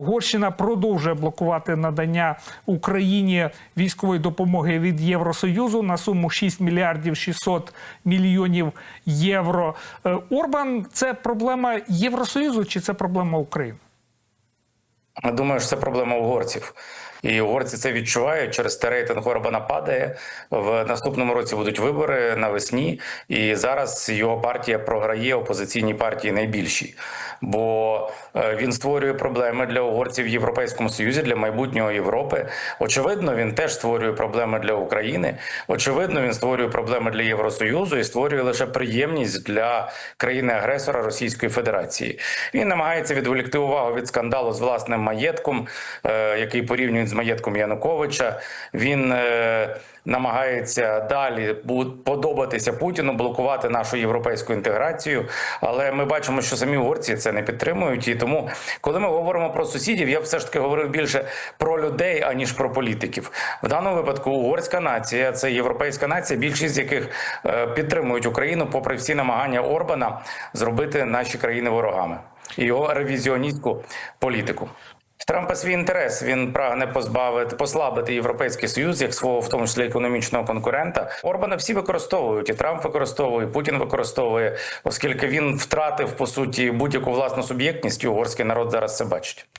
Угорщина продовжує блокувати надання Україні військової допомоги від Євросоюзу на суму 6 мільярдів 600 мільйонів євро. Е, Орбан це проблема Євросоюзу чи це проблема України? Я Думаю, що це проблема угорців. І угорці це відчувають через те рейтинг Орбана падає. В наступному році будуть вибори навесні, і зараз його партія програє опозиційній партії найбільші, бо е, він створює проблеми для угорців в Європейському Союзі для майбутнього Європи. Очевидно, він теж створює проблеми для України. Очевидно, він створює проблеми для Євросоюзу і створює лише приємність для країни-агресора Російської Федерації. Він намагається відволікти увагу від скандалу з власним маєтком, е, який порівнюють з маєтком Януковича. Він е, намагається далі подобатися Путіну, блокувати нашу європейську інтеграцію. Але ми бачимо, що самі угорці це не підтримують. І тому, коли ми говоримо про сусідів, я б все ж таки говорив більше про людей аніж про політиків. В даному випадку угорська нація це європейська нація, більшість яких е, підтримують Україну, попри всі намагання Орбана зробити наші країни ворогами і його ревізіоністську політику. Трампа свій інтерес. Він прагне позбавити послабити європейський союз як свого, в тому числі економічного конкурента. Орбана всі використовують, і Трамп використовує, і Путін використовує, оскільки він втратив по суті будь-яку власну суб'єктність. і Угорський народ зараз це бачить.